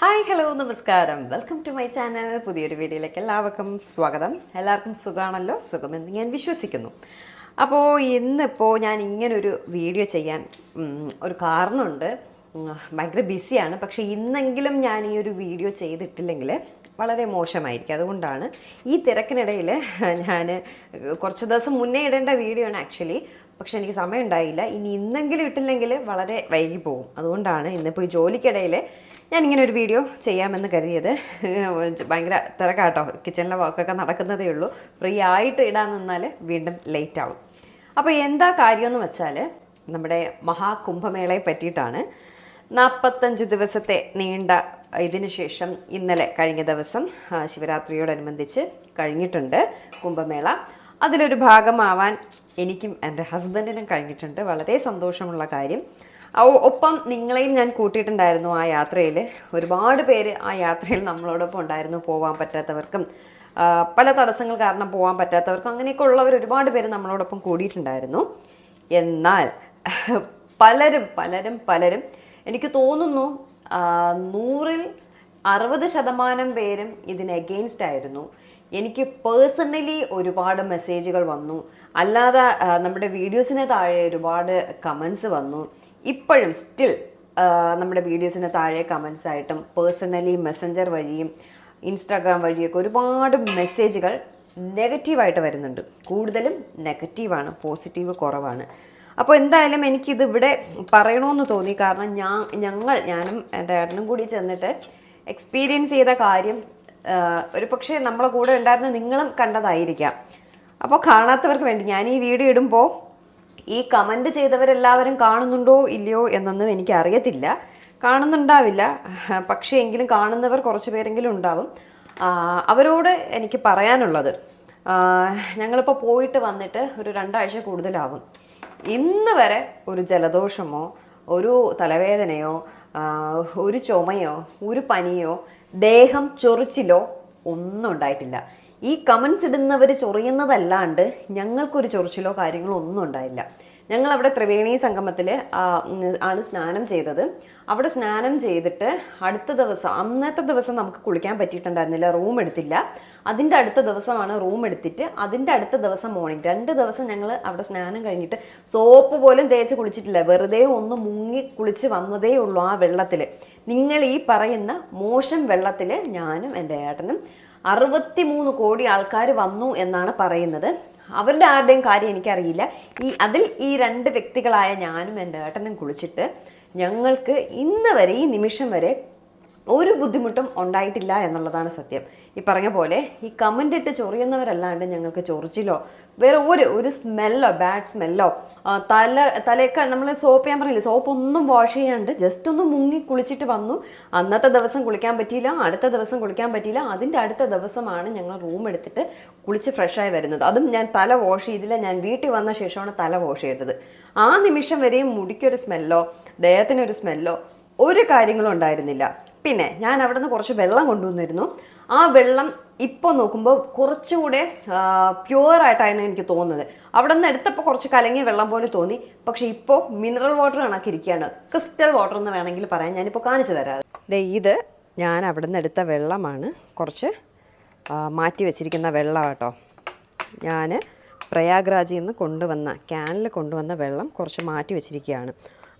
Hi hello നമസ്കാരം. Welcome to my channel പുതിയൊരു വീഡിയോയിലേക്ക് എല്ലാവർക്കും സ്വാഗതം. എല്ലാവർക്കും സുഖമാണല്ലോ? സുഖമെന്ന് ഞാൻ വിശ്വസിക്കുന്നു. അപ്പോൾ ഇന്നിപ്പോൾ ഞാൻ ഇങ്ങനൊരു വീഡിയോ ചെയ്യാൻ ഒരു കാരണമുണ്ട്. ഭയങ്കര ബിസിയാണ്. പക്ഷേ ഇന്നെങ്കിലും ഞാൻ ഈ ഒരു വീഡിയോ ചെയ്തിട്ടില്ലെങ്കിൽ വളരെ മോശമായിരിക്കും. അതുകൊണ്ടാണ് ഈ തിരക്കിനിടയിൽ ഞാൻ കുറച്ച് ദിവസം മുന്നേ ഇടേണ്ട വീഡിയോ ആണ് ആക്ച്വലി. പക്ഷെ എനിക്ക് സമയം ഉണ്ടായില്ല ഇനി ഇന്നെങ്കിലും ഇട്ടില്ലെങ്കിൽ വളരെ വൈകി പോകും അതുകൊണ്ടാണ് ഇന്നിപ്പോൾ ഈ ജോലിക്കിടയിൽ ഞാൻ ഇങ്ങനെ ഒരു വീഡിയോ ചെയ്യാമെന്ന് കരുതിയത്. ഭയങ്കര തിരക്കാട്ടോ. കിച്ചണിലെ വർക്കൊക്കെ നടക്കുന്നതേ ഉള്ളൂ. ഫ്രീ ആയിട്ട് ഇടാൻ നിന്നാൽ വീണ്ടും ലേറ്റ് ആവും. അപ്പോൾ എന്താ കാര്യമെന്ന് വെച്ചാൽ നമ്മുടെ മഹാകുംഭമേളയെ പറ്റിയിട്ടാണ്. നാൽപ്പത്തഞ്ച് ദിവസത്തെ നീണ്ട ഇതിന് ശേഷം ഇന്നലെ കഴിഞ്ഞ ദിവസം ശിവരാത്രിയോടനുബന്ധിച്ച് കഴിഞ്ഞിട്ടുണ്ട് കുംഭമേള. അതിലൊരു ഭാഗമാവാൻ എനിക്കും എന്റെ ഹസ്ബൻഡിനും കഴിഞ്ഞിട്ടുണ്ട്. വളരെ സന്തോഷമുള്ള കാര്യം. ഒപ്പം നിങ്ങളെയും ഞാൻ കൂട്ടിയിട്ടുണ്ടായിരുന്നു ആ യാത്രയിൽ ഒരുപാട് പേര് ആ യാത്രയിൽ നമ്മളോടൊപ്പം ഉണ്ടായിരുന്നു പോകാൻ പറ്റാത്തവർക്കും പല തടസ്സങ്ങൾ കാരണം പോകാൻ പറ്റാത്തവർക്കും അങ്ങനെയൊക്കെ ഉള്ളവർ ഒരുപാട് പേര് നമ്മളോടൊപ്പം കൂടിയിട്ടുണ്ടായിരുന്നു. എന്നാൽ പലരും പലരും പലരും എനിക്ക് തോന്നുന്നു നൂറിൽ അറുപത് ശതമാനം പേരും ഇതിന് എഗെയിൻസ്റ്റ് ആയിരുന്നു. എനിക്ക് പേഴ്സണലി ഒരുപാട് മെസ്സേജുകൾ വന്നു. അല്ലാതെ നമ്മുടെ വീഡിയോസിന് താഴെ ഒരുപാട് കമൻസ് വന്നു. ഇപ്പോഴും സ്റ്റിൽ നമ്മുടെ വീഡിയോസിന് താഴെ കമൻസ് ആയിട്ടും പേഴ്സണലി മെസ്സഞ്ചർ വഴിയും ഇൻസ്റ്റാഗ്രാം വഴിയൊക്കെ ഒരുപാട് മെസ്സേജുകൾ നെഗറ്റീവായിട്ട് വരുന്നുണ്ട്. കൂടുതലും നെഗറ്റീവാണ് പോസിറ്റീവ് കുറവാണ്. അപ്പോൾ എന്തായാലും എനിക്കിത് ഇവിടെ പറയണമെന്ന് തോന്നി. കാരണം ഞാൻ ഞങ്ങൾ ഞാനും എന്റെ ഏട്ടനും കൂടി ചെന്നിട്ട് എക്സ്പീരിയൻസ് ചെയ്ത കാര്യം ഒരു പക്ഷേ നമ്മളെ കൂടെ ഉണ്ടായിരുന്ന നിങ്ങളും കണ്ടതായിരിക്കാം. അപ്പോൾ കാണാത്തവർക്ക് വേണ്ടി ഞാൻ ഈ വീഡിയോ ഇടുമ്പോൾ ഈ കമന്റ് ചെയ്തവരെല്ലാവരും കാണുന്നുണ്ടോ ഇല്ലയോ എന്നൊന്നും എനിക്ക് അറിയത്തില്ല കാണുന്നുണ്ടാവില്ല. പക്ഷേ എങ്കിലും കാണുന്നവർ കുറച്ച് പേരെങ്കിലും ഉണ്ടാവും. അവരോട് എനിക്ക് പറയാനുള്ളത്. ഞങ്ങളിപ്പോൾ പോയിട്ട് വന്നിട്ട് ഒരു രണ്ടാഴ്ച കൂടുതലാവും. ഇന്ന് വരെ ഒരു ജലദോഷമോ ഒരു തലവേദനയോ ഒരു ചുമയോ ഒരു പനിയോ ദേഹം ചൊറിച്ചിലോ ഒന്നും ഉണ്ടായിട്ടില്ല. ഈ കമൻസ് ഇടുന്നവർ ചൊറിയുന്നതല്ലാണ്ട് ഞങ്ങൾക്കൊരു ചൊറിച്ചിലോ കാര്യങ്ങളോ ഒന്നും ഉണ്ടായില്ല. ഞങ്ങൾ അവിടെ ത്രിവേണി സംഗമത്തിൽ ആണ് സ്നാനം ചെയ്തത്. അവിടെ സ്നാനം ചെയ്തിട്ട് അടുത്ത ദിവസം അന്നത്തെ ദിവസം നമുക്ക് കുളിക്കാൻ പറ്റിയിട്ടുണ്ടായിരുന്നില്ല റൂം എടുത്തില്ല. അതിന്റെ അടുത്ത ദിവസമാണ് റൂം എടുത്തിട്ട് അതിന്റെ അടുത്ത ദിവസം മോർണിംഗ് രണ്ട് ദിവസം ഞങ്ങൾ അവിടെ സ്നാനം കഴിഞ്ഞിട്ട് സോപ്പ് പോലും തേച്ച് കുളിച്ചിട്ടില്ല. വെറുതെ ഒന്ന് മുങ്ങി കുളിച്ച് വന്നതേ ഉള്ളൂ ആ വെള്ളത്തിൽ നിങ്ങൾ ഈ പറയുന്ന മോശം വെള്ളത്തിൽ ഞാനും എന്റെ ഏട്ടനും അറുപത്തിമൂന്ന് കോടി ആൾക്കാർ വന്നു എന്നാണ് പറയുന്നത്. അവരുടെ ആരുടെയും കാര്യം എനിക്കറിയില്ല. ഈ അതിൽ ഈ രണ്ട് വ്യക്തികളായ ഞാനും എന്റെ ഏട്ടനും കുളിച്ചിട്ട് ഞങ്ങൾക്ക് ഇന്ന് വരെ ഈ നിമിഷം വരെ ഒരു ബുദ്ധിമുട്ടും ഉണ്ടായിട്ടില്ല എന്നുള്ളതാണ് സത്യം. ഈ പറഞ്ഞ പോലെ ഈ കമന്റ് ഇട്ട് ചൊറിയുന്നവരല്ലാണ്ട് ഞങ്ങൾക്ക് ചൊറിച്ചിലോ വേറെ ഒരു ഒരു സ്മെല്ലോ ബാഡ് സ്മെല്ലോ തല തലയൊക്കെ നമ്മൾ സോപ്പ് ഞാൻ പറയില്ല സോപ്പ് ഒന്നും വാഷ് ചെയ്യാണ്ട് ജസ്റ്റ് ഒന്ന് മുങ്ങി കുളിച്ചിട്ട് വന്നു. അന്നത്തെ ദിവസം കുളിക്കാൻ പറ്റിയില്ല അടുത്ത ദിവസം കുളിക്കാൻ പറ്റിയില്ല. അതിന്റെ അടുത്ത ദിവസമാണ് ഞങ്ങൾ റൂം എടുത്തിട്ട് കുളിച്ച് ഫ്രഷായി വരുന്നത്. അതും ഞാൻ തല വാഷ് ചെയ്തില്ല ഞാൻ വീട്ടിൽ വന്ന ശേഷമാണ് തല വാഷ് ചെയ്തത്. ആ നിമിഷം വരെയും മുടിക്കൊരു സ്മെല്ലോ ദേഹത്തിനൊരു സ്മെല്ലോ ഒരു കാര്യങ്ങളും ഉണ്ടായിരുന്നില്ല. പിന്നെ ഞാൻ അവിടെ നിന്ന് കുറച്ച് വെള്ളം കൊണ്ടുവന്നിരുന്നു. ആ വെള്ളം ഇപ്പോൾ നോക്കുമ്പോൾ കുറച്ചുകൂടെ പ്യുവറായിട്ടാണ് എനിക്ക് തോന്നുന്നത്. അവിടെ നിന്ന് എടുത്തപ്പോൾ കുറച്ച് കലങ്ങിയ വെള്ളം പോലെ തോന്നി. പക്ഷേ ഇപ്പോൾ മിനറൽ വാട്ടർ കണക്കിരിക്കുകയാണ് ക്രിസ്റ്റൽ വാട്ടർ എന്ന് വേണമെങ്കിൽ പറയാം. ഞാനിപ്പോൾ കാണിച്ചു തരാം ദേ ഇത് ഞാൻ അവിടെ നിന്ന് എടുത്ത വെള്ളമാണ്. കുറച്ച് മാറ്റി വെച്ചിരിക്കുന്ന വെള്ളം കേട്ടോ. ഞാൻ പ്രയാഗ്രാജിൽ നിന്ന് കൊണ്ടുവന്ന ക്യാനിൽ കൊണ്ടുവന്ന വെള്ളം കുറച്ച് മാറ്റി വെച്ചിരിക്കുകയാണ്.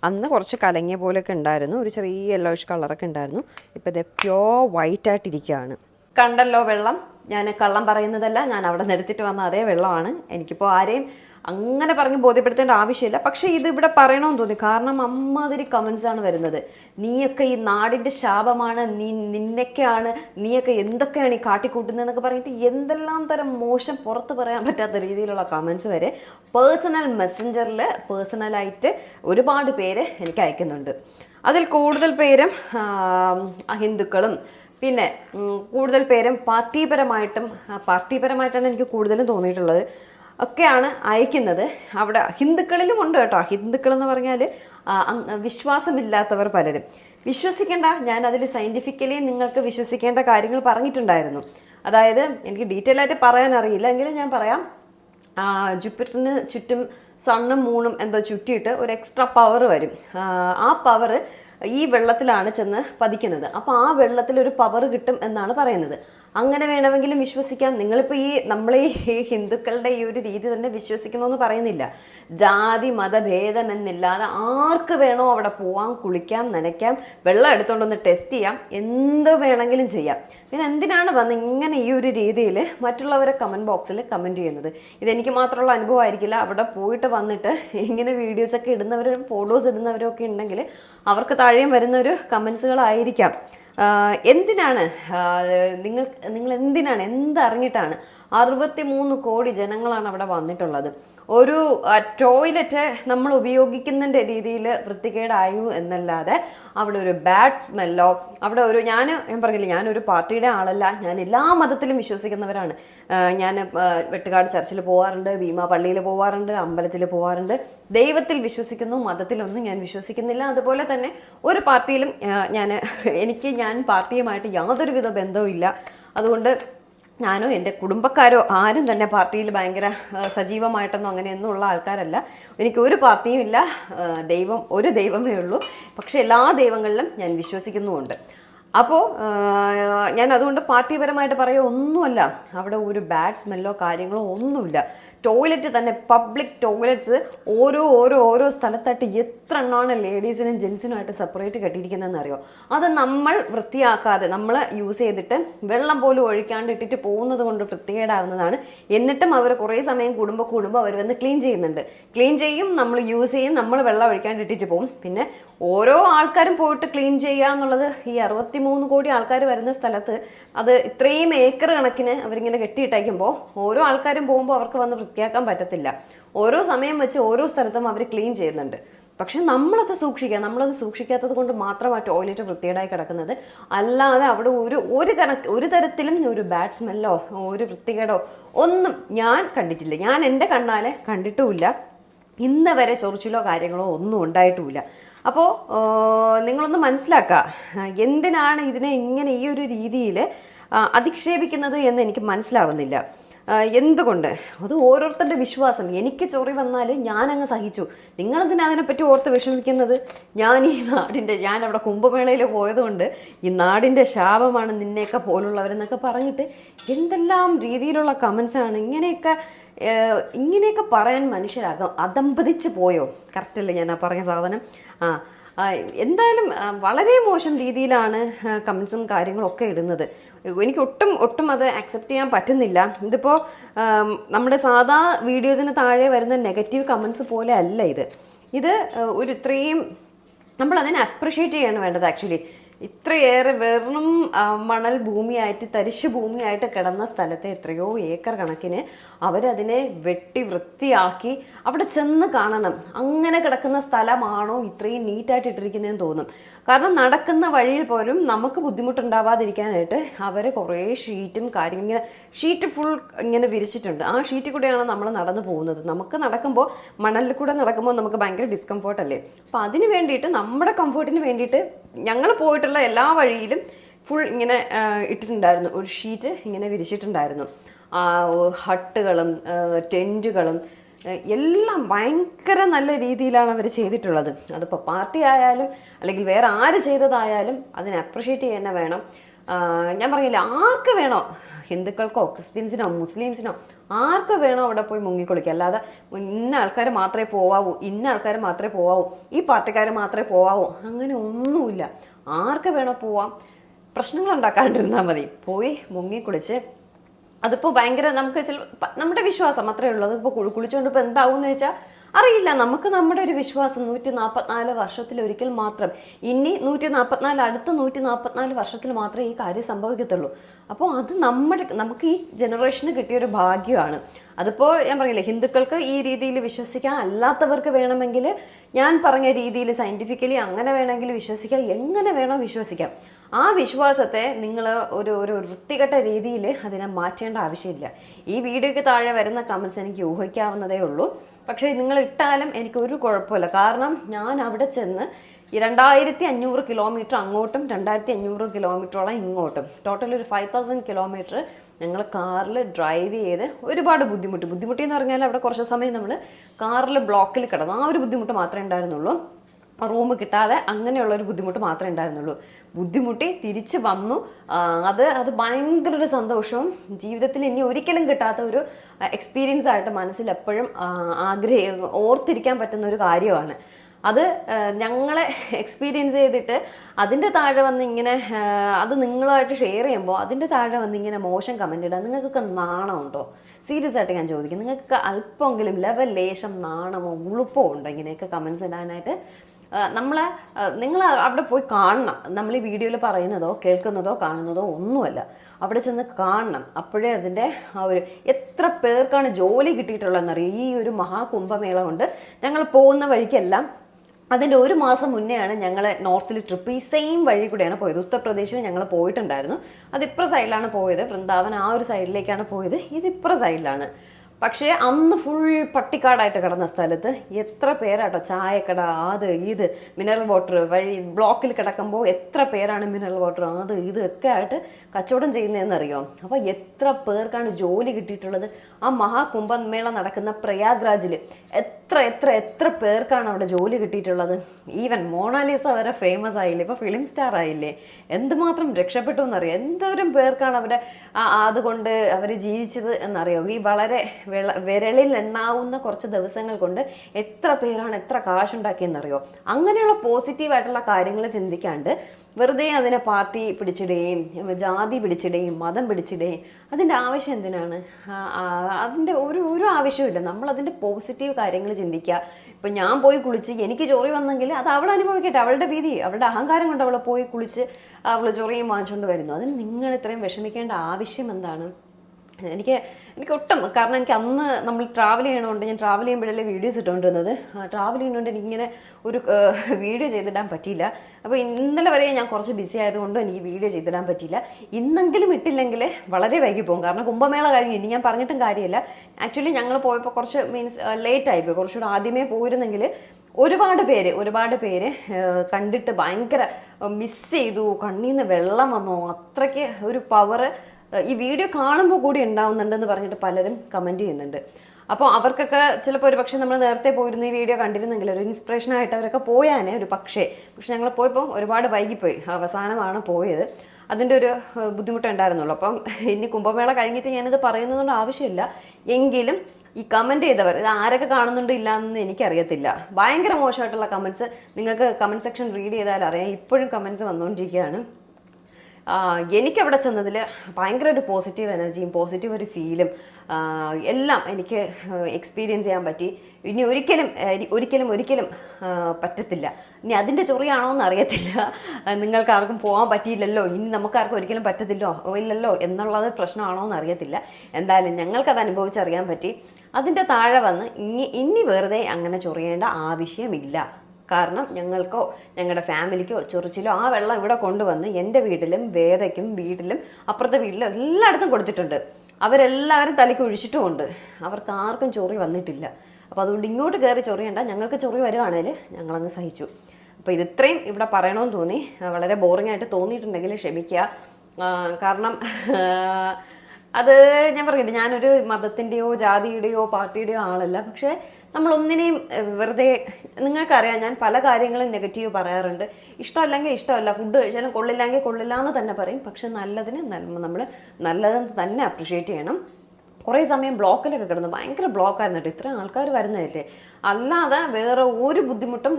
അന്ന് കുറച്ച് കലങ്ങിയ പോലെയൊക്കെ ഉണ്ടായിരുന്നു. ഒരു ചെറിയ യെല്ലോയിഷ് കളറൊക്കെ ഉണ്ടായിരുന്നു. ഇപ്പോൾ ഇത് പ്യോർ വൈറ്റ് ആയിട്ടിരിക്കുകയാണ്. കണ്ടല്ലോ വെള്ളം. ഞാൻ കള്ളം പറയുന്നതല്ല ഞാൻ അവിടെ നിന്ന് വന്ന അതേ വെള്ളമാണ്. എനിക്കിപ്പോൾ ആരെയും അങ്ങനെ പറഞ്ഞ് ബോധ്യപ്പെടുത്തേണ്ട ആവശ്യമില്ല. പക്ഷേ ഇത് ഇവിടെ പറയണമെന്ന് തോന്നി. കാരണം അമ്മാതിരി കമൻസ് ആണ് വരുന്നത്. നീയൊക്കെ ഈ നാടിന്റെ ശാപമാണ് നീ നിന്നൊക്കെയാണ് നീയൊക്കെ എന്തൊക്കെയാണ് ഈ കാട്ടിക്കൂട്ടുന്നതെന്നൊക്കെ പറഞ്ഞിട്ട് എന്തെല്ലാം തരം മോശം പുറത്ത് പറയാൻ പറ്റാത്ത രീതിയിലുള്ള കമൻസ് വരെ പേഴ്സണൽ മെസ്സഞ്ചറിൽ പേഴ്സണലായിട്ട് ഒരുപാട് പേര് എനിക്ക് അയക്കുന്നുണ്ട്. അതിൽ കൂടുതൽ പേരും ഹിന്ദുക്കളും പിന്നെ കൂടുതൽ പേരും പാർട്ടിപരമായിട്ടും പാർട്ടിപരമായിട്ടാണ് എനിക്ക് കൂടുതലും തോന്നിയിട്ടുള്ളത്. ഒക്കെയാണ് അയക്കുന്നത്. അവിടെ ഹിന്ദുക്കളിലും ഉണ്ട് കേട്ടോ. ഹിന്ദുക്കൾ എന്ന് പറഞ്ഞാൽ വിശ്വാസമില്ലാത്തവർ പലരും. വിശ്വസിക്കേണ്ട ഞാൻ അതിൽ സയന്റിഫിക്കലി നിങ്ങൾക്ക് വിശ്വസിക്കേണ്ട കാര്യങ്ങൾ പറഞ്ഞിട്ടുണ്ടായിരുന്നു. അതായത് എനിക്ക് ഡീറ്റെയിൽ ആയിട്ട് പറയാൻ അറിയില്ല. എങ്കിലും ഞാൻ പറയാം ജുപ്പിറ്ററിന് ചുറ്റും സണ്ണും മൂണും എന്തോ ചുറ്റിയിട്ട് ഒരു എക്സ്ട്രാ പവർ വരും. ആ പവർ ഈ വെള്ളത്തിലാണ് ചെന്ന് പതിക്കുന്നത്. അപ്പോൾ ആ വെള്ളത്തിൽ ഒരു പവർ കിട്ടും എന്നാണ് പറയുന്നത്. അങ്ങനെ വേണമെങ്കിലും വിശ്വസിക്കാം. നിങ്ങളിപ്പോൾ ഈ നമ്മൾ ഈ ഹിന്ദുക്കളുടെ ഈ ഒരു രീതി തന്നെ വിശ്വസിക്കണമെന്ന് പറയുന്നില്ല. ജാതി മതഭേദമെന്നില്ലാതെ ആർക്ക് വേണോ അവിടെ പോവാം കുളിക്കാം നനയ്ക്കാം വെള്ളം എടുത്തുകൊണ്ടൊന്ന് ടെസ്റ്റ് ചെയ്യാം എന്ത് വേണമെങ്കിലും ചെയ്യാം. പിന്നെ എന്തിനാണ് വന്ന് ഇങ്ങനെ ഈ ഒരു രീതിയിൽ മറ്റുള്ളവരെ കമന്റ് ബോക്സിൽ കമന്റ് ചെയ്യുന്നത്? ഇതെനിക്ക് മാത്രമുള്ള അനുഭവമായിരിക്കില്ല. അവിടെ പോയിട്ട് വന്നിട്ട് ഇങ്ങനെ വീഡിയോസൊക്കെ ഇടുന്നവരും ഫോട്ടോസ് ഇടുന്നവരും ഒക്കെ ഉണ്ടെങ്കിൽ അവർക്ക് താഴെയും വരുന്ന ഒരു കമൻസുകളായിരിക്കാം എന്തിനാണ് നിങ്ങൾ നിങ്ങൾ എന്തിനാണ് എന്തറിഞ്ഞിട്ടാണ് അറുപത്തി മൂന്ന് കോടി ജനങ്ങളാണ് അവിടെ വന്നിട്ടുള്ളത്? ഒരു ടോയ്ലറ്റ് നമ്മൾ ഉപയോഗിക്കുന്നതിന്റെ രീതിയിൽ വൃത്തികേടായു എന്നല്ലാതെ അവിടെ ഒരു ബാഡ് സ്മെല്ലോ അവിടെ ഒരു ഞാൻ ഞാൻ പറഞ്ഞില്ല ഞാനൊരു പാർട്ടിയുടെ ആളല്ല ഞാൻ എല്ലാ മതത്തിലും വിശ്വസിക്കുന്നവരാണ്. ഞാൻ വെട്ടുകാട് ചർച്ചിൽ പോവാറുണ്ട് ഭീമ പള്ളിയിൽ പോവാറുണ്ട് അമ്പലത്തിൽ പോവാറുണ്ട്. ദൈവത്തിൽ വിശ്വസിക്കുന്നു മതത്തിലൊന്നും ഞാൻ വിശ്വസിക്കുന്നില്ല. അതുപോലെ തന്നെ ഒരു പാർട്ടിയിലും ഞാൻ എനിക്ക് ഞാൻ പാർട്ടിയുമായിട്ട് യാതൊരുവിധ ബന്ധവും ഇല്ല അതുകൊണ്ട് ഞാനോ എന്റെ കുടുംബക്കാരോ ആരും തന്നെ പാർട്ടിയിൽ ഭയങ്കര സജീവമായിട്ടൊന്നും അങ്ങനെയൊന്നും ഉള്ള ആൾക്കാരല്ല. എനിക്ക് ഒരു പാർട്ടിയും ഇല്ല. ദൈവം ഒരു ദൈവമേ ഉള്ളൂ. പക്ഷേ എല്ലാ ദൈവങ്ങളിലും ഞാൻ വിശ്വസിക്കുന്നുമുണ്ട്. അപ്പോൾ ഞാൻ അതുകൊണ്ട് പാർട്ടിപരമായിട്ട് പറയുക ഒന്നുമല്ല. അവിടെ ഒരു ബാഡ് സ്മെല്ലോ കാര്യങ്ങളോ ഒന്നുമില്ല. ടോയ്ലറ്റ് തന്നെ പബ്ലിക് ടോയ്ലറ്റ്സ് ഓരോ ഓരോ ഓരോ സ്ഥലത്തായിട്ട് എത്ര എണ്ണമാണ് ലേഡീസിനും ജെൻസിനുമായിട്ട് സെപ്പറേറ്റ് കെട്ടിയിരിക്കുന്നതെന്ന് അറിയോ? അത് നമ്മൾ വൃത്തിയാക്കാതെ നമ്മൾ യൂസ് ചെയ്തിട്ട് വെള്ളം പോലും ഒഴിക്കാണ്ട് ഇട്ടിട്ട് പോകുന്നത് കൊണ്ട് വൃത്തികേടാവുന്നതാണ്. എന്നിട്ടും അവർ കുറേ സമയം കുടുംബ കുടുംബം അവർ വന്ന് ക്ലീൻ ചെയ്യുന്നുണ്ട്. ക്ലീൻ ചെയ്യും നമ്മൾ യൂസ് ചെയ്യും നമ്മൾ വെള്ളം ഒഴിക്കാണ്ട് ഇട്ടിട്ട് പോകും. പിന്നെ ഓരോ ആൾക്കാരും പോയിട്ട് ക്ലീൻ ചെയ്യുക എന്നുള്ളത് ഈ അറുപത്തി മൂന്ന് കോടി ആൾക്കാർ വരുന്ന സ്ഥലത്ത് അത് ഇത്രയും ഏക്കർ കണക്കിന് അവരിങ്ങനെ കെട്ടിയിട്ടേക്കുമ്പോൾ ഓരോ ആൾക്കാരും പോകുമ്പോൾ അവർക്ക് വന്ന് വൃത്തിയാക്കാൻ പറ്റത്തില്ല. ഓരോ സമയം വെച്ച് ഓരോ സ്ഥലത്തും അവർ ക്ലീൻ ചെയ്യുന്നുണ്ട്. പക്ഷെ നമ്മളത് സൂക്ഷിക്കുക നമ്മളത് സൂക്ഷിക്കാത്തത് കൊണ്ട് മാത്രമാണ് ടോയ്ലറ്റ് വൃത്തികേടായി കിടക്കുന്നത്. അല്ലാതെ അവിടെ ഒരു ഒരു കണക്ക് ഒരു തരത്തിലും ഒരു ബാഡ് സ്മെല്ലോ ഒരു വൃത്തികേടോ ഒന്നും ഞാൻ കണ്ടിട്ടില്ല. ഞാൻ എന്റെ കണ്ണാലെ കണ്ടിട്ടുമില്ല. ഇന്ന് വരെ ചൊറിച്ചിലോ കാര്യങ്ങളോ ഒന്നും ഉണ്ടായിട്ടുമില്ല. അപ്പോൾ നിങ്ങളൊന്ന് മനസ്സിലാക്കുക എന്തിനാണ് ഇതിനെ ഇങ്ങനെ ഈ ഒരു രീതിയിൽ അധിക്ഷേപിക്കുന്നത് എന്ന് എനിക്ക് മനസ്സിലാവുന്നില്ല. എന്തുകൊണ്ട്? അത് ഓരോരുത്തരുടെ വിശ്വാസം. എനിക്ക് ചൊറി വന്നാൽ ഞാനങ്ങ് സഹിച്ചു. നിങ്ങളെന്തിനാ അതിനെപ്പറ്റി ഓർത്ത് വിഷമിക്കുന്നത്? ഞാൻ ഈ നാടിന്റെ ഞാൻ അവിടെ കുംഭമേളയിൽ പോയതുകൊണ്ട് ഈ നാടിന്റെ ശാപമാണ് നിന്നെയൊക്കെ പോലുള്ളവരെന്നൊക്കെ പറഞ്ഞിട്ട് എന്തെല്ലാം രീതിയിലുള്ള കമൻസാണ് ഇങ്ങനെയൊക്കെ ഇങ്ങനെയൊക്കെ പറയാൻ മനുഷ്യരാകാം. അതമ്പതിച്ച് പോയോ? കറക്റ്റല്ലേ ഞാൻ ആ പറഞ്ഞ സാധനം? ആ എന്തായാലും വളരെ മോശം രീതിയിലാണ് കമൻസും കാര്യങ്ങളും ഒക്കെ ഇടുന്നത്. എനിക്ക് ഒട്ടും ഒട്ടും അത് അക്സെപ്റ്റ് ചെയ്യാൻ പറ്റുന്നില്ല. ഇതിപ്പോൾ നമ്മുടെ സാധാ വീഡിയോസിന് താഴെ വരുന്ന നെഗറ്റീവ് കമൻസ് പോലെ അല്ല ഇത്. ഇത് ഒരു ഇത്രയും നമ്മൾ അതിനെ അപ്രിഷ്യേറ്റ് ചെയ്യാണ് വേണ്ടത് ആക്ച്വലി ഇത്രയേറെ വെറും മണൽ ഭൂമിയായിട്ട് തരിശ് ഭൂമിയായിട്ട് കിടന്ന സ്ഥലത്തെ എത്രയോ ഏക്കർ കണക്കിന് അവരതിനെ വെട്ടി വൃത്തിയാക്കി അവിടെ ചെന്ന് കാണണം. അങ്ങനെ കിടക്കുന്ന സ്ഥലമാണോ ഇത്രയും നീറ്റായിട്ട് ഇട്ടിരിക്കുന്നതെന്ന് തോന്നും. കാരണം നടക്കുന്ന വഴിയിൽ പോലും നമുക്ക് ബുദ്ധിമുട്ടുണ്ടാവാതിരിക്കാനായിട്ട് അവർ കുറേ ഷീറ്റും കാര്യം ഇങ്ങനെ ഷീറ്റ് ഫുൾ ഇങ്ങനെ വിരിച്ചിട്ടുണ്ട്. ആ ഷീറ്റിൽ കൂടെയാണ് നമ്മൾ നടന്നു പോകുന്നത്. നമുക്ക് നടക്കുമ്പോൾ മണലിൽ കൂടെ നടക്കുമ്പോൾ നമുക്ക് ഭയങ്കര ഡിസ്കംഫോർട്ട് അല്ലേ? അപ്പോൾ അതിന് വേണ്ടിയിട്ട് നമ്മുടെ കംഫോർട്ടിന് വേണ്ടിയിട്ട് ഞങ്ങൾ പോയിട്ടുള്ള എല്ലാ വഴിയിലും ഫുൾ ഇങ്ങനെ ഇട്ടിട്ടുണ്ടായിരുന്നു. ഒരു ഷീറ്റ് ഇങ്ങനെ വിരിച്ചിട്ടുണ്ടായിരുന്നു. ഹട്ടുകളും ടെന്റുകളും എല്ലാം ഭയങ്കര നല്ല രീതിയിലാണ് അവർ ചെയ്തിട്ടുള്ളത്. അതിപ്പോൾ പാർട്ടി ആയാലും അല്ലെങ്കിൽ വേറെ ആര് ചെയ്തതായാലും അതിനെ അപ്രിഷ്യേറ്റ് ചെയ്യുന്ന വേണം. ഞാൻ പറഞ്ഞില്ല ആർക്ക് വേണോ? ഹിന്ദുക്കൾക്കോ ക്രിസ്ത്യൻസിനോ മുസ്ലിംസിനോ ആർക്ക് വേണോ അവിടെ പോയി മുങ്ങിക്കുളിക്കുക. അല്ലാതെ ഇന്ന ആൾക്കാർ മാത്രമേ പോവാവൂ ഇന്ന ആൾക്കാർ മാത്രമേ പോവാവൂ ഈ പാർട്ടിക്കാർ മാത്രമേ പോവാവൂ അങ്ങനെ ഒന്നുമില്ല. ആർക്ക് വേണോ പോവാം. പ്രശ്നങ്ങൾ ഉണ്ടാക്കാണ്ടിരുന്നാൽ മതി. പോയി മുങ്ങിക്കുളിച്ച്. അതിപ്പോൾ ഭയങ്കര നമുക്ക് ചില നമ്മുടെ വിശ്വാസം അത്രേ ഉള്ളൂ. അതിപ്പോൾ കുളി കുളിച്ചുകൊണ്ട് ഇപ്പോൾ എന്താവും എന്ന് വെച്ചാൽ അറിയില്ല. നമുക്ക് നമ്മുടെ ഒരു വിശ്വാസം നൂറ്റി നാൽപ്പത്തിനാല് വർഷത്തിൽ ഒരിക്കൽ മാത്രം. ഇനി നൂറ്റി നാൽപ്പത്തിനാല് അടുത്ത നൂറ്റി നാൽപ്പത്തിനാല് വർഷത്തിൽ മാത്രമേ ഈ കാര്യം സംഭവിക്കത്തുള്ളൂ. അപ്പോൾ അത് നമ്മുടെ നമുക്ക് ഈ ജനറേഷന് കിട്ടിയൊരു ഭാഗ്യമാണ്. അതിപ്പോൾ ഞാൻ പറഞ്ഞില്ലേ ഹിന്ദുക്കൾക്ക് ഈ രീതിയിൽ വിശ്വസിക്കാൻ അല്ലാത്തവർക്ക് വേണമെങ്കിൽ ഞാൻ പറഞ്ഞ രീതിയിൽ സയന്റിഫിക്കലി അങ്ങനെ വേണമെങ്കിൽ വിശ്വസിക്കാം. എങ്ങനെ വേണോ വിശ്വസിക്കാം. ആ വിശ്വാസത്തെ നിങ്ങൾ ഒരു ഒരു വൃത്തികെട്ട രീതിയിൽ അതിനെ മാറ്റേണ്ട ആവശ്യമില്ല. ഈ വീഡിയോയ്ക്ക് താഴെ വരുന്ന കമൻസ് എനിക്ക് ഊഹിക്കാവുന്നതേ ഉള്ളൂ. പക്ഷേ നിങ്ങൾ ഇട്ടാലും എനിക്ക് ഒരു കുഴപ്പമില്ല. കാരണം ഞാൻ അവിടെ ചെന്ന് രണ്ടായിരത്തി അഞ്ഞൂറ് കിലോമീറ്റർ അങ്ങോട്ടും രണ്ടായിരത്തി അഞ്ഞൂറ് കിലോമീറ്ററോളം ഇങ്ങോട്ടും. ടോട്ടൽ ഒരു ഫൈവ് തൗസൻഡ് കിലോമീറ്റർ ഞങ്ങൾ കാറിൽ ഡ്രൈവ് ചെയ്ത് ഒരുപാട് ബുദ്ധിമുട്ട്. ബുദ്ധിമുട്ടി എന്ന് പറഞ്ഞാൽ അവിടെ കുറച്ച് സമയം നമ്മൾ കാറിൽ ബ്ലോക്കിൽ കിടന്നു. ആ ഒരു ബുദ്ധിമുട്ട് മാത്രമേ ഉണ്ടായിരുന്നുള്ളൂ. റൂം കിട്ടാതെ അങ്ങനെയുള്ള ഒരു ബുദ്ധിമുട്ട് മാത്രമേ ഉണ്ടായിരുന്നുള്ളൂ. ബുദ്ധിമുട്ടി തിരിച്ച് വന്നു. അത് അത് ഭയങ്കര ഒരു സന്തോഷവും ജീവിതത്തിൽ ഇനി ഒരിക്കലും കിട്ടാത്ത ഒരു എക്സ്പീരിയൻസ് ആയിട്ട് മനസ്സിൽ എപ്പോഴും ആഗ്രഹ ഓർത്തിരിക്കാൻ പറ്റുന്ന ഒരു കാര്യമാണ്. അത് ഞങ്ങളെ എക്സ്പീരിയൻസ് ചെയ്തിട്ട് അതിന്റെ താഴെ വന്ന് ഇങ്ങനെ അത് നിങ്ങളുമായിട്ട് ഷെയർ ചെയ്യുമ്പോൾ അതിന്റെ താഴെ വന്ന് ഇങ്ങനെ മോശം കമന്റ് ഇടാൻ നിങ്ങൾക്കൊക്കെ നാണമുണ്ടോ? സീരിയസ് ആയിട്ട് ഞാൻ ചോദിക്കും. നിങ്ങൾക്ക് അല്പമെങ്കിലും ലെവൽ ലേശം നാണമോ ഉളുപ്പോ ഉണ്ടോ ഇങ്ങനെയൊക്കെ കമൻസ് ഇടാനായിട്ട്? നമ്മൾ നിങ്ങൾ അവിടെ പോയി കാണണം. നമ്മൾ ഈ വീഡിയോയിൽ പറയുന്നതോ കേൾക്കുന്നതോ കാണുന്നതോ ഒന്നുമല്ല. അവിടെ ചെന്ന് കാണണം. അപ്പോഴേ അതിന്റെ ആ ഒരു എത്ര പേർക്കാണ് ജോലി കിട്ടിയിട്ടുള്ളതെന്നറിയാം? ഈ ഒരു മഹാകുംഭമേള കൊണ്ട് ഞങ്ങൾ പോകുന്ന വഴിക്കെല്ലാം അതിന്റെ ഒരു മാസം മുന്നെയാണ് ഞങ്ങൾ നോർത്തിൽ ട്രിപ്പ് ഈ സെയിം വഴി കൂടെയാണ് പോയത്. ഉത്തർപ്രദേശിൽ ഞങ്ങൾ പോയിട്ടുണ്ടായിരുന്നു. അത് ഇപ്പുറ സൈഡിലാണ് പോയത്. വൃന്ദാവൻ ആ ഒരു സൈഡിലേക്കാണ് പോയത്. ഇത് ഇപ്പുറ സൈഡിലാണ്. പക്ഷേ അന്ന് ഫുൾ പട്ടിക്കാടായിട്ട് കിടന്ന സ്ഥലത്ത് എത്ര പേരാട്ടോ ചായക്കട അത് ഇത് മിനറൽ വാട്ടർ വഴി ബ്ലോക്കിൽ കിടക്കുമ്പോൾ എത്ര പേരാണ് മിനറൽ വാട്ടർ അത് ഇത് ഒക്കെ ആയിട്ട് കച്ചവടം ചെയ്യുന്നതെന്നറിയോ? അപ്പോൾ എത്ര പേർക്കാണ് ജോലി കിട്ടിയിട്ടുള്ളത്? ആ മഹാകുംഭമേള നടക്കുന്ന പ്രയാഗ്രാജിൽ എത്ര എത്ര എത്ര പേർക്കാണ് അവിടെ ജോലി കിട്ടിയിട്ടുള്ളത്? ഈവൻ മോണാലിസ വരെ ഫേമസ് ആയില്ലേ? ഇപ്പോൾ ഫിലിം സ്റ്റാർ ആയില്ലേ? എന്തുമാത്രം രക്ഷപ്പെട്ടു എന്നറിയാം? എന്തോരം പേർക്കാണ് അവിടെ ആ- അതുകൊണ്ട് അവർ ജീവിച്ചത് എന്നറിയോ? ഈ വളരെ വിള വിരളിൽ എണ്ണാവുന്ന കുറച്ച് ദിവസങ്ങൾ കൊണ്ട് എത്ര പേരാണ് എത്ര കാശുണ്ടാക്കിയെന്നറിയോ? അങ്ങനെയുള്ള പോസിറ്റീവായിട്ടുള്ള കാര്യങ്ങൾ ചിന്തിക്കാണ്ട് വെറുതെ അതിനെ പാർട്ടി പിടിച്ചിടുകയും ജാതി പിടിച്ചിടുകയും മതം പിടിച്ചിടുകയും അതിന്റെ ആവശ്യം എന്തിനാണ്? അതിന്റെ ഒരു ഒരു ആവശ്യമില്ല നമ്മൾ അതിന്റെ പോസിറ്റീവ് കാര്യങ്ങൾ ചിന്തിക്കുക. ഇപ്പം ഞാൻ പോയി കുളിച്ച് എനിക്ക് ചൊറി വന്നെങ്കിൽ അത് അവൾ അനുഭവിക്കട്ടെ. അവളുടെ ഭീതി അവളുടെ അഹങ്കാരം കൊണ്ട് അവൾ പോയി കുളിച്ച് അവൾ ചൊറിയും വാങ്ങിച്ചുകൊണ്ട് വരുന്നു. അതിന് നിങ്ങൾ ഇത്രയും വിഷമിക്കേണ്ട ആവശ്യം എന്താണ്? എനിക്ക് എനിക്ക് ഒട്ടും കാരണം എനിക്ക് അന്ന് നമ്മൾ ട്രാവൽ ചെയ്യണമുണ്ട് ഞാൻ ട്രാവൽ ചെയ്യുമ്പോഴല്ലേ വീഡിയോസ് ഇട്ടുകൊണ്ടിരുന്നത്. ട്രാവൽ ചെയ്യുന്നതുകൊണ്ട് എനിക്കിങ്ങനെ ഒരു വീഡിയോ ചെയ്തിടാൻ പറ്റിയില്ല. അപ്പോൾ ഇന്നലെ വരെ ഞാൻ കുറച്ച് ബിസി ആയതുകൊണ്ട് എനിക്ക് വീഡിയോ ചെയ്തിടാൻ പറ്റിയില്ല. ഇന്നെങ്കിലും ഇട്ടില്ലെങ്കിൽ വളരെ വൈകി പോകും. കാരണം കുംഭമേള കഴിഞ്ഞ്. ഇനി ഞാൻ പറഞ്ഞിട്ടും കാര്യമില്ല. ആക്ച്വലി ഞങ്ങൾ പോയപ്പോൾ കുറച്ച് മീൻസ് ലേറ്റ് ആയിപ്പോയി കുറച്ചുകൂടെ ആദ്യമേ പോയിരുന്നെങ്കിൽ ഒരുപാട് പേര് ഒരുപാട് പേര് കണ്ടിട്ട് ഭയങ്കര മിസ് ചെയ്തു. കണ്ണിൽ നിന്ന് വെള്ളം വന്നു. അത്രയ്ക്ക് ഒരു പവർ ഈ വീഡിയോ കാണുമ്പോൾ കൂടി ഉണ്ടാവുന്നുണ്ടെന്ന് പറഞ്ഞിട്ട് പലരും കമന്റ് ചെയ്യുന്നുണ്ട്. അപ്പോൾ അവർക്കൊക്കെ ചിലപ്പോൾ ഒരു പക്ഷേ നമ്മൾ നേരത്തെ പോയിരുന്നു ഈ വീഡിയോ കണ്ടിരുന്നെങ്കിൽ ഒരു ഇൻസ്പിറേഷൻ ആയിട്ട് അവരൊക്കെ പോയാനേ ഒരു പക്ഷേ. പക്ഷെ ഞങ്ങൾ പോയപ്പോൾ ഒരുപാട് വൈകിപ്പോയി. അവസാനമാണ് പോയത്. അതിന്റെ ഒരു ബുദ്ധിമുട്ടുണ്ടായിരുന്നുള്ളൂ അപ്പം ഇനി കുംഭമേള കഴിഞ്ഞിട്ട് ഞാനിത് പറയുന്നതുകൊണ്ട് ആവശ്യമില്ല. എങ്കിലും ഈ കമന്റ് ചെയ്തവർ ഇത് ആരൊക്കെ കാണുന്നുണ്ട് ഇല്ല എന്ന് എനിക്കറിയത്തില്ല. ഭയങ്കര മോശമായിട്ടുള്ള കമൻസ് നിങ്ങൾക്ക് കമന്റ് സെക്ഷൻ റീഡ് ചെയ്താൽ അറിയാം. ഇപ്പോഴും കമൻസ് വന്നുകൊണ്ടിരിക്കുകയാണ് എനിക്കവിടെ ചെന്നതിൽ ഭയങ്കര ഒരു പോസിറ്റീവ് എനർജിയും പോസിറ്റീവ് ഒരു ഫീലും എല്ലാം എനിക്ക് എക്സ്പീരിയൻസ് ചെയ്യാൻ പറ്റി. ഇനി ഒരിക്കലും ഒരിക്കലും ഒരിക്കലും പറ്റത്തില്ല. ഇനി അതിന്റെ ചൊറിയാണോ എന്ന് അറിയത്തില്ല. നിങ്ങൾക്ക് ആർക്കും പോകാൻ പറ്റിയില്ലല്ലോ. ഇനി നമുക്കാർക്കും ഒരിക്കലും പറ്റത്തില്ലോ ഇല്ലല്ലോ എന്നുള്ളത് പ്രശ്നമാണോ എന്ന് അറിയത്തില്ല. എന്തായാലും ഞങ്ങൾക്കത് അനുഭവിച്ചറിയാൻ പറ്റി. അതിന്റെ താഴെ വന്ന് ഇനി ഇനി വെറുതെ അങ്ങനെ ചൊറിയേണ്ട ആവശ്യമില്ല. കാരണം ഞങ്ങൾക്കോ ഞങ്ങളുടെ ഫാമിലിക്കോ ചൊറിച്ചിലോ ആ വെള്ളം ഇവിടെ കൊണ്ടുവന്ന് എന്റെ വീട്ടിലും വേദയ്ക്കും വീട്ടിലും അപ്പുറത്തെ വീട്ടിലും എല്ലായിടത്തും കൊടുത്തിട്ടുണ്ട്. അവരെല്ലാവരും തലയ്ക്ക് ഒഴിച്ചിട്ടുമുണ്ട്. അവർക്ക് ആർക്കും ചൊറി വന്നിട്ടില്ല. അപ്പോൾ അതുകൊണ്ട് ഇങ്ങോട്ട് കയറി ചൊറിയണ്ട. ഞങ്ങൾക്ക് ചൊറി വരുവാണേൽ ഞങ്ങളങ്ങ് സഹിച്ചു. അപ്പോൾ ഇത് ഇത്രയും ഇവിടെ പറയണമെന്ന് തോന്നി. വളരെ ബോറിംഗ് ആയിട്ട് തോന്നിയിട്ടുണ്ടെങ്കിൽ ക്ഷമിക്കുക. കാരണം അത് ഞാൻ പറഞ്ഞില്ല ഞാനൊരു മതത്തിന്റെയോ ജാതിയുടെയോ പാർട്ടിയുടെയോ ആളല്ല. പക്ഷേ നമ്മൾ ഒന്നിനെയും വെറുതെ നിങ്ങൾക്കറിയാം ഞാൻ പല കാര്യങ്ങളും നെഗറ്റീവ് പറയാറുണ്ട്. ഇഷ്ടമല്ലെങ്കിൽ ഇഷ്ടമല്ല ഫുഡ് കഴിച്ചാലും കൊള്ളില്ലെങ്കിൽ കൊള്ളില്ല എന്ന് തന്നെ പറയും. പക്ഷെ നല്ലതിന് നമ്മൾ നല്ലതെന്ന് തന്നെ അപ്രിഷ്യേറ്റ് ചെയ്യണം. കുറേ സമയം ബ്ലോക്കിലൊക്കെ കിടന്നു ഭയങ്കര ബ്ലോക്കായിരുന്നു കേട്ടോ ഇത്രയും ആൾക്കാർ വരുന്നതല്ലേ? അല്ലാതെ വേറെ ഒരു ബുദ്ധിമുട്ടും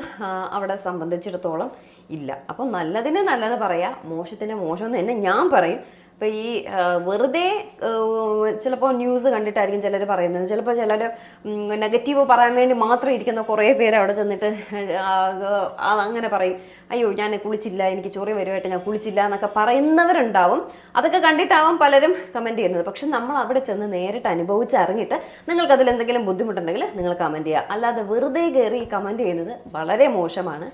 അവിടെ സംബന്ധിച്ചിടത്തോളം ഇല്ല. അപ്പം നല്ലതിനെ നല്ലത് പറയാം മോശത്തിനെ മോശം എന്ന് തന്നെ ഞാൻ പറയും. ഇപ്പം ഈ വെറുതെ ചിലപ്പോൾ ന്യൂസ് കണ്ടിട്ടായിരിക്കും ചിലർ പറയുന്നത്. ചിലപ്പോൾ ചിലർ നെഗറ്റീവ് പറയാൻ വേണ്ടി മാത്രം ഇരിക്കുന്ന കുറേ പേര് അവിടെ ചെന്നിട്ട് അങ്ങനെ പറയും. അയ്യോ ഞാൻ കുളിച്ചില്ല എനിക്ക് ചൊറി വരുമായിട്ട് ഞാൻ കുളിച്ചില്ല എന്നൊക്കെ പറയുന്നവരുണ്ടാവും. അതൊക്കെ കണ്ടിട്ടാവും പലരും കമന്റ് ചെയ്യുന്നത്. പക്ഷെ നമ്മൾ അവിടെ ചെന്ന് നേരിട്ട് അനുഭവിച്ചറിഞ്ഞിട്ട് നിങ്ങൾക്ക് അതിൽ എന്തെങ്കിലും ബുദ്ധിമുട്ടുണ്ടെങ്കിൽ നിങ്ങൾ കമന്റ് ചെയ്യുക. അല്ലാതെ വെറുതെ കയറി കമന്റ് ചെയ്യുന്നത് വളരെ മോശമാണ്.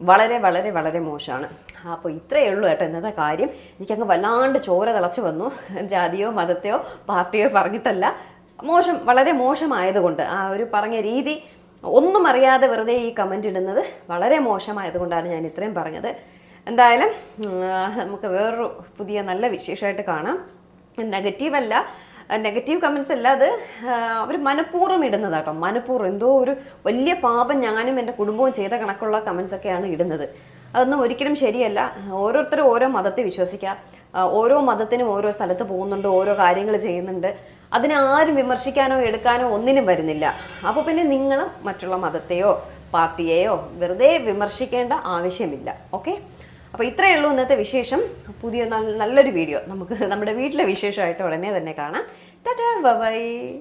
വളരെ വളരെ വളരെ മോശമാണ്. അപ്പോൾ ഇത്രയേ ഉള്ളൂ കേട്ടോ ഇന്നത്തെ കാര്യം. എനിക്കങ്ങ് വല്ലാണ്ട് ചോര തിളച്ച് വന്നു. ജാതിയോ മതത്തെയോ പാർട്ടിയോ പറഞ്ഞിട്ടല്ല. മോശം വളരെ മോശമായതുകൊണ്ട് ആ ഒരു പറഞ്ഞ രീതി ഒന്നും അറിയാതെ വെറുതെ ഈ കമന്റ് ഇടുന്നത് വളരെ മോശമായതുകൊണ്ടാണ് ഞാൻ ഇത്രയും പറഞ്ഞത്. എന്തായാലും നമുക്ക് വേറൊരു പുതിയ നല്ല വിശേഷമായിട്ട് കാണാം. നെഗറ്റീവല്ല നെഗറ്റീവ് കമൻസ് അല്ല അത് അവർ മനഃപൂർവം ഇടുന്നത് കേട്ടോ മനഃപൂർവം എന്തോ ഒരു വലിയ പാപം ഞാനും എന്റെ കുടുംബവും ചെയ്ത കണക്കുള്ള കമൻസ് ഒക്കെയാണ് ഇടുന്നത്. അതൊന്നും ഒരിക്കലും ശരിയല്ല. ഓരോരുത്തരും ഓരോ മതത്തെ വിശ്വസിക്കുക ഓരോ മതത്തിനും ഓരോ സ്ഥലത്ത് പോകുന്നുണ്ട് ഓരോ കാര്യങ്ങൾ ചെയ്യുന്നുണ്ട്. അതിനെ ആരും വിമർശിക്കാനോ എടുക്കാനോ ഒന്നിനും വരുന്നില്ല. അപ്പോൾ പിന്നെ നിങ്ങളും മറ്റുള്ള മതത്തെയോ പാർട്ടിയെയോ വെറുതെ വിമർശിക്കേണ്ട ആവശ്യമില്ല. ഓക്കെ? അപ്പോൾ ഇത്രയേ ഉള്ളൂ ഇന്നത്തെ വിശേഷം. പുതിയ നല്ലൊരു വീഡിയോ. നമുക്ക് നമ്മുടെ വീട്ടിലെ വിശേഷമായിട്ട് ഉടനെ തന്നെ കാണാം. Tata bye.